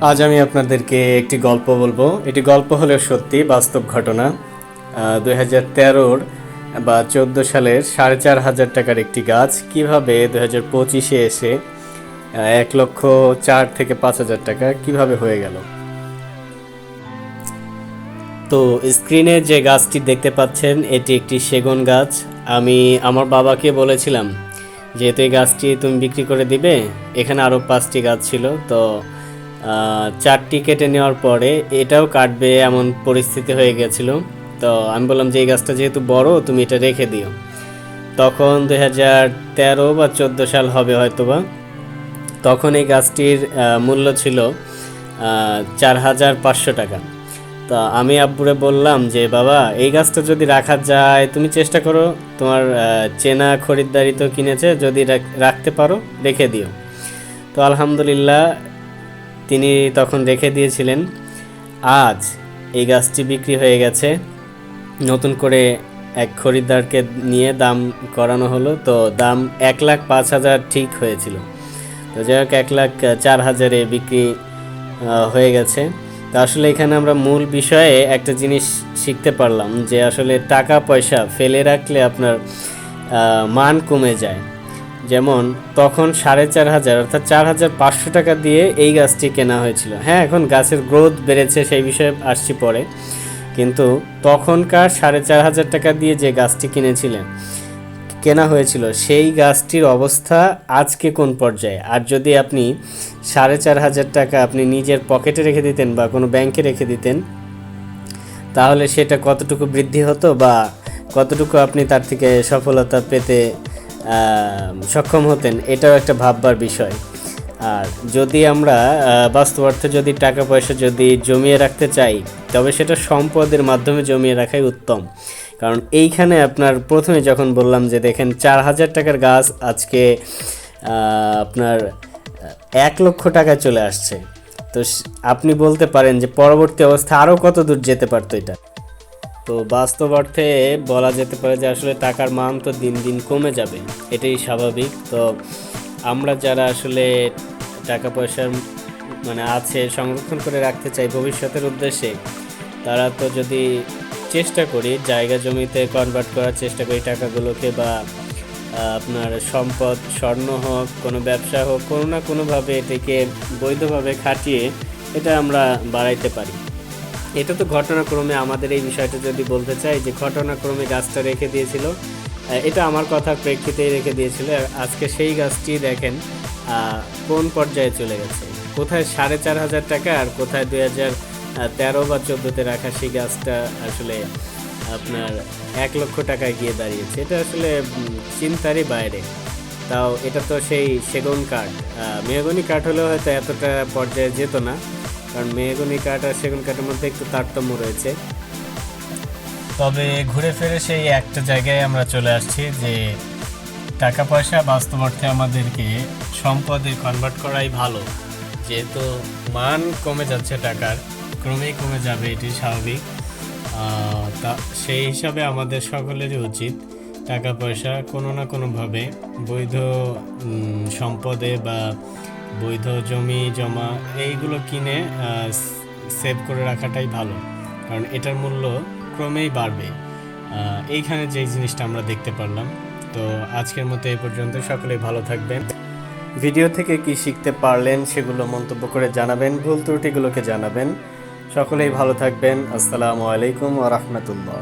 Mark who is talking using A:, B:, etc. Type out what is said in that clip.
A: আজ আমি আপনাদেরকে একটি গল্প বলব। এটি গল্প হলেও সত্যি, বাস্তব ঘটনা। দুই হাজার তেরোর বা চোদ্দ সালের সাড়ে চার হাজার টাকার একটি গাছ কীভাবে দু হাজার পঁচিশে এসে এক লক্ষ চার থেকে পাঁচ হাজার টাকা কীভাবে হয়ে গেল? তো স্ক্রিনে যে গাছটি দেখতে পাচ্ছেন, এটি একটি সেগুন গাছ। আমি আমার বাবাকে বলেছিলাম, যেহেতু এই গাছটি তুমি বিক্রি করে দিবে, এখানে আরও পাঁচটি গাছ ছিল, তো চারটি কেটে নেওয়ার পরে এটাও কাটবে এমন পরিস্থিতি হয়ে গেছিল। তো আমি বললাম যে, এই গাছটা যেহেতু বড়, তুমি এটা রেখে দিও। তখন দুই হাজার তেরো বা চোদ্দ সাল হবে হয়তোবা। তখন এই গাছটির মূল্য ছিল চার হাজার পাঁচশো টাকা। তা আমি আব্বুরে বললাম যে, বাবা, এই গাছটা যদি রাখা যায়, তুমি চেষ্টা করো, তোমার চেনা খরিদ্দারি তো কিনেছে, যদি রাখতে পারো, রেখে দিও। তো আলহামদুলিল্লাহ তিনি তখন রেখে দিয়েছিলেন, আজ এই গাছটি বিক্রি হয়ে গেছে। নতুন করে এক খরিদ্দারকে নিয়ে দাম করানো হলো। তো দাম এক লাখ পাঁচ হাজার ঠিক হয়েছিল। তো যাই হোক, এক লাখ চার হাজারে বিক্রি হয়ে গেছে। তো আসলে এখানে আমরা মূল বিষয়ে একটা জিনিস শিখতে পারলাম যে আসলে টাকা পয়সা ফেলে রাখলে আপনার মান কমে যায়। যেমন, তখন সাড়ে চার হাজার, অর্থাৎ চার হাজার পাঁচশো টাকা দিয়ে এই গাছটি কেনা হয়েছিল। হ্যাঁ এখন গাছের গ্রোথ বেড়েছে, সেই বিষয়ে আসছি পরে। কিন্তু তখনকার সাড়ে চার হাজার টাকা দিয়ে যে গাছটি কিনেছিলেন, কেনা হয়েছিল, সেই গাছটির অবস্থা আজকে কোন পর্যায়ে? আর যদি আপনি সাড়ে চার হাজার টাকা আপনি নিজের পকেটে রেখে দিতেন বা কোনো ব্যাংকে রেখে দিতেন, তাহলে সেটা কতটুকু বৃদ্ধি হতো বা কতটুকু আপনি তার থেকে সফলতা পেতে সক্ষম হতেন এটাও একটা ভাববার বিষয়। আর যদি আমরা আহ, বাস্তব অর্থে যদি টাকা পয়সা যদি জমিয়ে রাখতে চাই তবে সেটা সম্পদের মাধ্যমে জমিয়ে রাখাই উত্তম। কারণ এইখানে আপনার প্রথমে যখন বললাম যে দেখেন চার হাজার টাকার গাছ আজকে আপনার এক লক্ষ টাকায় চলে আসছে। তো আপনি বলতে পারেন যে পরবর্তী অবস্থা আরও কত দূর যেতে পারতো এটা? তো বাস্তব অর্থে বলা যেতে পারে যে আসলে টাকার মান তো দিন দিন কমে যাবে, এটাই স্বাভাবিক। তো আমরা যারা আসলে টাকা পয়সার মানে আছে সংরক্ষণ করে রাখতে চাই ভবিষ্যতের উদ্দেশ্যে, তারা তো যদি চেষ্টা করি জায়গা জমিতে কনভার্ট করার চেষ্টা করি টাকাগুলোকে বা আপনার সম্পদ, স্বর্ণ হোক, কোনো ব্যবসা হোক, কোনো না কোনোভাবে এটাকে বৈধভাবে খাটিয়ে এটা আমরা বাড়াইতে পারি। এটা তো ঘটনাক্রমে আমাদের এই বিষয়টা যদি বলতে চাই, যে ঘটনাক্রমে গাছটা রেখে দিয়েছিল এটা আমার কথার প্রেক্ষিতেই রেখে দিয়েছিল। আজকে সেই গাছটি দেখেন কোন পর্যায়ে চলে গেছে? কোথায় সাড়ে চার হাজার টাকা আর কোথায় দুই হাজার তেরো বা চোদ্দোতে রাখা সেই গাছটা আসলে আপনার এক লক্ষ টাকায় গিয়ে দাঁড়িয়েছে। এটা আসলে চিন্তারই বাইরে। তাও এটা তো সেই সেগুন কাঠ। মেহগনি কাঠ হলেও হয়তো এতটা পর্যায়ে যেত না। কারণ মেহগনি কাঠ আর সেগুন কাঠের মধ্যে একটু তারতম্য রয়েছে। তবে ঘুরে ফিরে সেই একটা জায়গায় আমরা চলে আসছি যে টাকা পয়সা বাস্তব অর্থে আমাদেরকে সম্পদে কনভার্ট করাই ভালো। যেহেতু মান কমে যাচ্ছে টাকার, ক্রমেই কমে যাবে, এটি স্বাভাবিক। তা সেই হিসাবে আমাদের সকলেরই উচিত টাকা পয়সা কোনো না কোনোভাবে বৈধ সম্পদে বা বৈধ জমি, জমা এইগুলো কিনে সেভ করে রাখাটাই ভালো। কারণ এটার মূল্য ক্রমেই বাড়বে। এইখানে যে জিনিসটা আমরা দেখতে পারলাম। তো আজকের মতো এই পর্যন্ত। সকলেই ভালো থাকবেন। ভিডিও থেকে কি শিখতে পারলেন সেগুলো মন্তব্য করে জানাবেন। ভুল ত্রুটিগুলোকে জানাবেন। সকলেই ভালো থাকবেন। আসসালামু আলাইকুম ওয়া রাহমাতুল্লাহ।